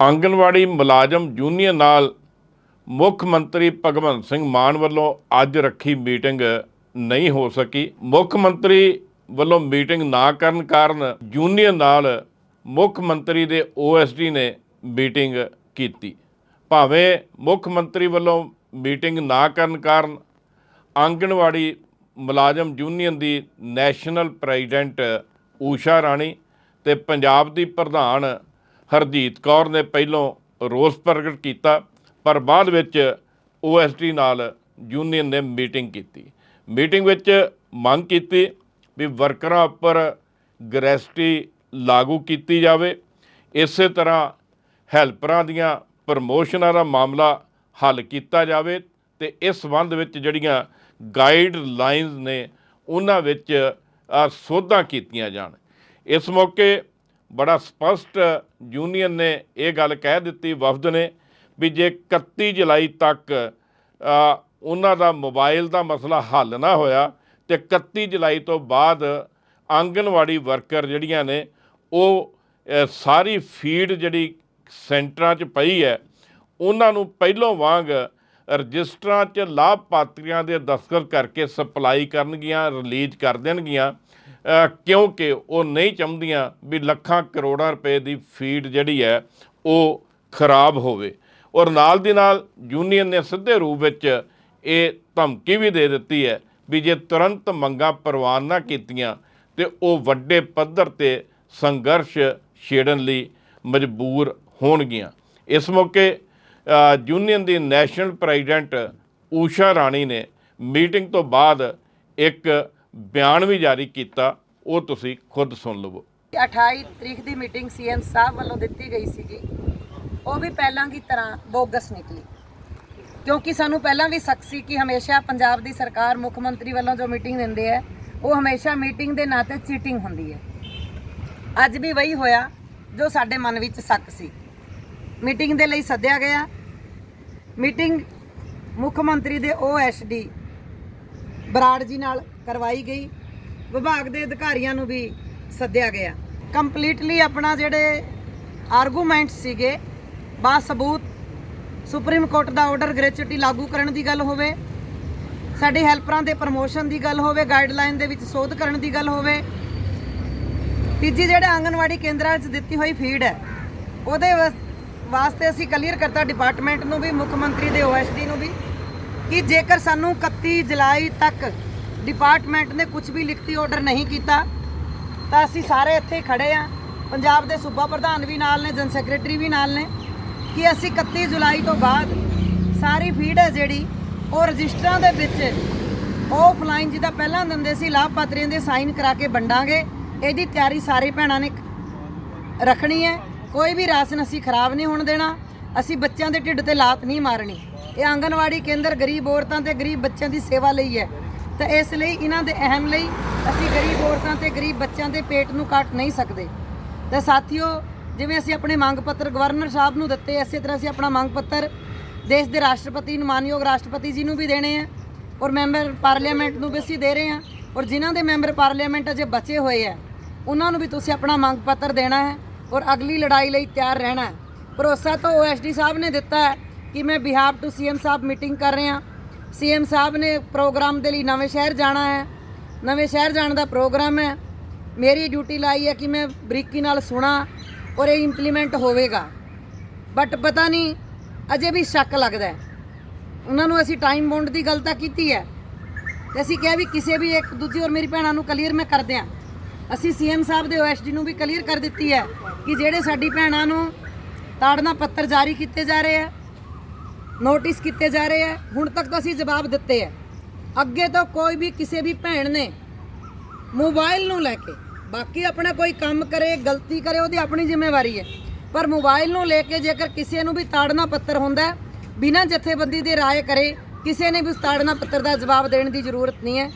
ਆਂਗਣਵਾੜੀ ਮੁਲਾਜ਼ਮ ਯੂਨੀਅਨ ਨਾਲ ਮੁੱਖ ਮੰਤਰੀ ਭਗਵੰਤ ਸਿੰਘ ਮਾਨ ਵੱਲੋਂ ਅੱਜ ਰੱਖੀ ਮੀਟਿੰਗ ਨਹੀਂ ਹੋ ਸਕੀ। ਮੁੱਖ ਮੰਤਰੀ ਵੱਲੋਂ ਮੀਟਿੰਗ ਨਾ ਕਰਨ ਕਾਰਨ ਯੂਨੀਅਨ ਨਾਲ ਮੁੱਖ ਮੰਤਰੀ ਦੇ ਓਐਸਡੀ ਨੇ ਮੀਟਿੰਗ ਕੀਤੀ। ਭਾਵੇਂ ਮੁੱਖ ਮੰਤਰੀ ਵੱਲੋਂ ਮੀਟਿੰਗ ਨਾ ਕਰਨ ਕਾਰਨ ਆਂਗਣਵਾੜੀ ਮੁਲਾਜ਼ਮ ਯੂਨੀਅਨ ਦੀ ਨੈਸ਼ਨਲ ਪ੍ਰੈਜ਼ੀਡੈਂਟ ਊਸ਼ਾ ਰਾਣੀ ਤੇ ਪੰਜਾਬ ਦੀ ਪ੍ਰਧਾਨ ਹਰਜੀਤ ਕੌਰ ਨੇ ਪਹਿਲੋਂ ਰੋਸ ਪ੍ਰਗਟ ਕੀਤਾ, ਪਰ ਬਾਅਦ ਵਿੱਚ ਓਐਸਡੀ ਨਾਲ ਯੂਨੀਅਨ ਨੇ ਮੀਟਿੰਗ ਕੀਤੀ। ਮੀਟਿੰਗ ਵਿੱਚ ਮੰਗ ਕੀਤੀ ਵੀ ਵਰਕਰਾਂ ਉੱਪਰ ਗ੍ਰੈਸਟੀ ਲਾਗੂ ਕੀਤੀ ਜਾਵੇ। ਇਸੇ ਤਰ੍ਹਾਂ ਹੈਲਪਰਾਂ ਦੀਆਂ ਪ੍ਰਮੋਸ਼ਨਾਂ ਦਾ ਮਾਮਲਾ ਹੱਲ ਕੀਤਾ ਜਾਵੇ ਤੇ ਇਸ ਸੰਬੰਧ ਵਿੱਚ ਜਿਹੜੀਆਂ ਗਾਈਡ ਲਾਈਨਸ ਨੇ, ਉਹਨਾਂ ਵਿੱਚ ਸੋਧਾਂ ਕੀਤੀਆਂ ਜਾਣ। ਇਸ ਮੌਕੇ ਬੜਾ ਸਪਸ਼ਟ ਯੂਨੀਅਨ ਨੇ ਇਹ ਗੱਲ ਕਹਿ ਦਿੱਤੀ, ਵਫਦ ਨੇ ਵੀ ਜੇ 31 ਜੁਲਾਈ ਤੱਕ ਉਹਨਾਂ ਦਾ ਮੋਬਾਈਲ ਦਾ ਮਸਲਾ ਹੱਲ ਨਾ ਹੋਇਆ, ਤੇ 31 ਜੁਲਾਈ ਤੋਂ ਬਾਅਦ ਆਂਗਨਵਾੜੀ ਵਰਕਰ ਜਿਹੜੀਆਂ ਨੇ, ਉਹ ਸਾਰੀ ਫੀਡ ਜਿਹੜੀ ਸੈਂਟਰਾਂ 'ਚ ਪਈ ਹੈ, ਉਹਨਾਂ ਨੂੰ ਪਹਿਲੋਂ ਵਾਂਗ ਰਜਿਸਟਰਾਂ 'ਚ ਲਾਭਪਾਤਰੀਆਂ ਦੇ ਦਸਤਖਤ ਕਰਕੇ ਸਪਲਾਈ ਕਰਨਗੀਆਂ, ਰਿਲੀਜ਼ ਕਰ ਦੇਣਗੀਆਂ। ਕਿਉਂਕਿ ਉਹ ਨਹੀਂ ਚਾਹੁੰਦੀਆਂ ਵੀ ਲੱਖਾਂ ਕਰੋੜਾਂ ਰੁਪਏ ਦੀ ਫੀਡ ਜਿਹੜੀ ਹੈ, ਉਹ ਖਰਾਬ ਹੋਵੇ। ਔਰ ਨਾਲ ਦੀ ਨਾਲ ਯੂਨੀਅਨ ਨੇ ਸਿੱਧੇ ਰੂਪ ਵਿੱਚ ਇਹ ਧਮਕੀ ਵੀ ਦੇ ਦਿੱਤੀ ਹੈ ਵੀ ਜੇ ਤੁਰੰਤ ਮੰਗਾਂ ਪ੍ਰਵਾਨ ਨਾ ਕੀਤੀਆਂ, ਤੇ ਉਹ ਵੱਡੇ ਪੱਧਰ ਤੇ ਸੰਘਰਸ਼ ਛੇੜਨ ਲਈ ਮਜਬੂਰ ਹੋਣਗੀਆਂ। ਇਸ ਮੌਕੇ ਯੂਨੀਅਨ ਦੀ ਨੈਸ਼ਨਲ ਪ੍ਰੈਜ਼ੀਡੈਂਟ ਊਸ਼ਾ ਰਾਣੀ ਨੇ ਮੀਟਿੰਗ ਤੋਂ ਬਾਅਦ ਇੱਕ ਬਿਆਨ ਵੀ ਜਾਰੀ ਕੀਤਾ, ਉਹ ਤੁਸੀਂ ਖੁਦ ਸੁਣ ਲਵੋ। 28 ਤਰੀਕ ਦੀ ਮੀਟਿੰਗ ਸੀਐਮ ਸਾਹਿਬ ਵੱਲੋਂ ਦਿੱਤੀ ਗਈ ਸੀਗੀ। ਉਹ ਵੀ ਪਹਿਲਾਂ ਦੀ ਤਰ੍ਹਾਂ ਬੋਗਸ ਨਿਕਲੀ। ਕਿਉਂਕਿ ਸਾਨੂੰ ਪਹਿਲਾਂ ਵੀ ਸ਼ੱਕ ਸੀ ਕਿ ਹਮੇਸ਼ਾ ਪੰਜਾਬ ਦੀ ਸਰਕਾਰ ਮੁੱਖ ਮੰਤਰੀ ਵੱਲੋਂ ਜੋ ਮੀਟਿੰਗ ਦਿੰਦੇ ਆ, ਉਹ ਹਮੇਸ਼ਾ ਮੀਟਿੰਗ ਦੇ ਨਾਂ ਤੇ ਚੀਟਿੰਗ ਹੁੰਦੀ ਹੈ। ਅੱਜ ਵੀ ਵਹੀ ਹੋਇਆ ਜੋ ਸਾਡੇ ਮਨ ਵਿੱਚ ਸ਼ੱਕ ਸੀ। ਮੀਟਿੰਗ ਦੇ ਲਈ ਸੱਦਿਆ ਗਿਆ ਮੀਟਿੰਗ ਮੁੱਖ ਮੰਤਰੀ ਦੇ ਓਐਸਡੀ ਬਰਾੜ ਜੀ ਨਾਲ ਕਰਵਾਈ ਗਈ। ਵਿਭਾਗ ਦੇ ਅਧਿਕਾਰੀਆਂ ਨੂੰ ਵੀ ਸੱਦਿਆ ਗਿਆ। ਕੰਪਲੀਟਲੀ ਆਪਣਾ ਜਿਹੜੇ ਆਰਗੂਮੈਂਟ ਸੀਗੇ, ਬਾ ਸਬੂਤ, ਸੁਪਰੀਮ ਕੋਰਟ ਦਾ ਆਰਡਰ ਗ੍ਰੈਚੁਇਟੀ ਲਾਗੂ ਕਰਨ ਦੀ ਗੱਲ ਹੋਵੇ, ਸਾਡੇ ਹੈਲਪਰਾਂ ਦੇ ਪ੍ਰਮੋਸ਼ਨ ਦੀ ਗੱਲ ਹੋਵੇ, ਗਾਈਡਲਾਈਨ ਦੇ ਵਿੱਚ ਸੋਧ ਕਰਨ ਦੀ ਗੱਲ ਹੋਵੇ, ਤੀਜੀ ਜਿਹੜੇ ਆਂਗਨਵਾੜੀ ਕੇਂਦਰਾਂ 'ਚ ਦਿੱਤੀ ਹੋਈ ਫੀਡ ਹੈ, ਉਹਦੇ ਵਾਸਤੇ ਅਸੀਂ ਕਲੀਅਰ ਕਰਤਾ ਡਿਪਾਰਟਮੈਂਟ ਨੂੰ ਵੀ, ਮੁੱਖ ਮੰਤਰੀ ਦੇ ਓਐਸਡੀ ਨੂੰ ਵੀ, ਕਿ ਜੇਕਰ ਸਾਨੂੰ 31 ਜੁਲਾਈ ਤੱਕ ਡਿਪਾਰਟਮੈਂਟ ਨੇ ਕੁਝ ਵੀ ਲਿਖਤੀ ਆਰਡਰ ਨਹੀਂ ਕੀਤਾ, ਤਾਂ ਅਸੀਂ ਸਾਰੇ ਇੱਥੇ ਹੀ ਖੜੇ ਆ ਪੰਜਾਬ ਦੇ ਸੂਬਾ ਪ੍ਰਧਾਨ ਵੀ ਨਾਲ ਨੇ ਜਨ ਸੈਕਟਰੀ ਵੀ ਨਾਲ ਨੇ, ਕਿ ਅਸੀਂ 31 ਜੁਲਾਈ ਤੋਂ ਬਾਅਦ ਸਾਰੀ ਫੀਡ ਹੈ ਜਿਹੜੀ, ਉਹ ਰਜਿਸਟਰਾਂ ਦੇ ਵਿੱਚ ਆਫਲਾਈਨ ਜਿਹਦਾ ਪਹਿਲਾਂ ਦਿੰਦੇ ਸੀ, ਲਾਭਪਾਤਰੀਆਂ ਦੇ ਸਾਈਨ ਕਰਾ ਕੇ ਵੰਡਾਂਗੇ। ਇਹਦੀ ਤਿਆਰੀ ਸਾਰੇ ਭੈਣਾਂ ਨੇ ਰੱਖਣੀ ਹੈ। ਕੋਈ ਵੀ ਰਾਸ਼ਨ ਅਸੀਂ ਖਰਾਬ ਨਹੀਂ ਹੋਣ ਦੇਣਾ, ਅਸੀਂ ਬੱਚਿਆਂ ਦੇ ਢਿੱਡ ਤੇ ਲਾਤ ਨਹੀਂ ਮਾਰਨੀ। ਇਹ ਆਂਗਨਵਾੜੀ ਕੇਂਦਰ ਗਰੀਬ ਔਰਤਾਂ ਤੇ ਗਰੀਬ ਬੱਚਿਆਂ ਦੀ ਸੇਵਾ ਲਈ ਹੈ। ਤਾਂ ਇਸ ਲਈ ਇਹਨਾਂ ਦੇ ਅਹਿਮ ਲਈ ਅਸੀਂ ਗਰੀਬ ਔਰਤਾਂ ਤੇ ਗਰੀਬ ਬੱਚਿਆਂ ਦੇ ਪੇਟ ਨੂੰ ਕੱਟ ਨਹੀਂ ਸਕਦੇ। ਤਾਂ ਸਾਥੀਓ, ਜਿਵੇਂ ਅਸੀਂ ਆਪਣੇ ਮੰਗ ਪੱਤਰ ਗਵਰਨਰ ਸਾਹਿਬ ਨੂੰ ਦਿੱਤੇ, ਇਸੇ ਤਰ੍ਹਾਂ ਅਸੀਂ ਆਪਣਾ ਮੰਗ ਪੱਤਰ ਦੇਸ਼ ਦੇ ਰਾਸ਼ਟਰਪਤੀ ਨੂੰ ਮਾਨਯੋਗ ਰਾਸ਼ਟਰਪਤੀ ਜੀ ਨੂੰ ਵੀ ਦੇਣੇ ਆ ਔਰ ਮੈਂਬਰ ਪਾਰਲੀਮੈਂਟ ਨੂੰ ਵੀ ਅਸੀਂ ਦੇ ਰਹੇ ਹਾਂ ਔਰ ਜਿਨ੍ਹਾਂ ਦੇ ਮੈਂਬਰ ਪਾਰਲੀਮੈਂਟ ਅਜੇ ਬਚੇ ਹੋਏ ਆ, ਉਹਨਾਂ ਨੂੰ ਵੀ ਤੁਸੀਂ ਆਪਣਾ ਮੰਗ ਪੱਤਰ ਦੇਣਾ ਹੈ। ਔਰ ਅਗਲੀ ਲੜਾਈ ਲਈ ਤਿਆਰ ਰਹਿਣਾ ਭਰੋਸਾ ਤਾਂ ਓਐਸਡੀ ਸਾਹਿਬ ਨੇ ਦਿੱਤਾ ਹੈ ਕਿ ਮੈਂ Bihar to CM Sahib meeting ਕਰ ਰਹੇ। ਹਾਂ ਸੀਐਮ ਸਾਹਿਬ ਨੇ ਪ੍ਰੋਗਰਾਮ ਦੇ ਲਈ ਨਵੇਂ ਸ਼ਹਿਰ ਜਾਣਾ ਹੈ। ਨਵੇਂ ਸ਼ਹਿਰ ਜਾਣ ਦਾ ਪ੍ਰੋਗਰਾਮ ਹੈ। ਮੇਰੀ ਡਿਊਟੀ ਲਾਈ ਹੈ ਕਿ ਮੈਂ ਬਰੀਕੀ ਨਾਲ ਸੁਣਾ ਔਰ ਇਹ ਇੰਪਲੀਮੈਂਟ ਹੋਵੇਗਾ। ਬਟ ਪਤਾ ਨਹੀਂ, ਅਜੇ ਵੀ ਸ਼ੱਕ ਲੱਗਦਾ ਹੈ। ਉਹਨਾਂ ਨੂੰ ਅਸੀਂ ਟਾਈਮ ਬੌਂਡ ਦੀ ਗੱਲ ਤਾਂ ਕੀਤੀ ਹੈ। ਤੇ ਅਸੀਂ ਕਿਹਾ ਵੀ ਕਿਸੇ ਵੀ ਇੱਕ ਦੂਜੀ ਔਰ ਮੇਰੀ ਭੈਣਾਂ ਨੂੰ ਕਲੀਅਰ ਮੈਂ ਕਰ ਦਿਆਂ। ਅਸੀਂ ਸੀਐਮ ਸਾਹਿਬ ਦੇ ਓਐਸਡੀ ਨੂੰ ਵੀ ਕਲੀਅਰ ਕਰ ਦਿੱਤੀ ਹੈ ਕਿ ਜਿਹੜੇ ਸਾਡੀ ਭੈਣਾਂ ਨੂੰ ਤਾੜਨਾ ਪੱਤਰ ਜਾਰੀ ਕੀਤੇ ਜਾ ਰਹੇ ਆ ਨੋਟਿਸ ਕੀਤੇ ਜਾ ਰਹੇ ਆ ਹੁਣ ਤੱਕ ਤਾਂ ਅਸੀਂ ਜਵਾਬ ਦਿੱਤੇ ਆ ਅੱਗੇ ਤੋਂ ਕੋਈ ਵੀ ਕਿਸੇ ਵੀ ਭੈਣ ਨੇ ਮੋਬਾਈਲ ਨੂੰ ਲੈ ਕੇ, ਬਾਕੀ ਆਪਣਾ ਕੋਈ ਕੰਮ ਕਰੇ, ਗਲਤੀ ਕਰੇ, ਉਹਦੀ ਆਪਣੀ ਜ਼ਿੰਮੇਵਾਰੀ ਹੈ। ਪਰ ਮੋਬਾਈਲ ਨੂੰ ਲੈ ਕੇ ਜੇਕਰ ਕਿਸੇ ਨੂੰ ਵੀ ਤਾੜਨਾ ਪੱਤਰ ਹੁੰਦਾ ਬਿਨਾਂ ਜਥੇਬੰਦੀ ਦੇ ਰਾਏ ਕਰੇ, ਕਿਸੇ ਨੇ ਵੀ ਉਸ ਤਾੜਨਾ ਪੱਤਰ ਦਾ ਜਵਾਬ ਦੇਣ ਦੀ ਜ਼ਰੂਰਤ ਨਹੀਂ ਹੈ।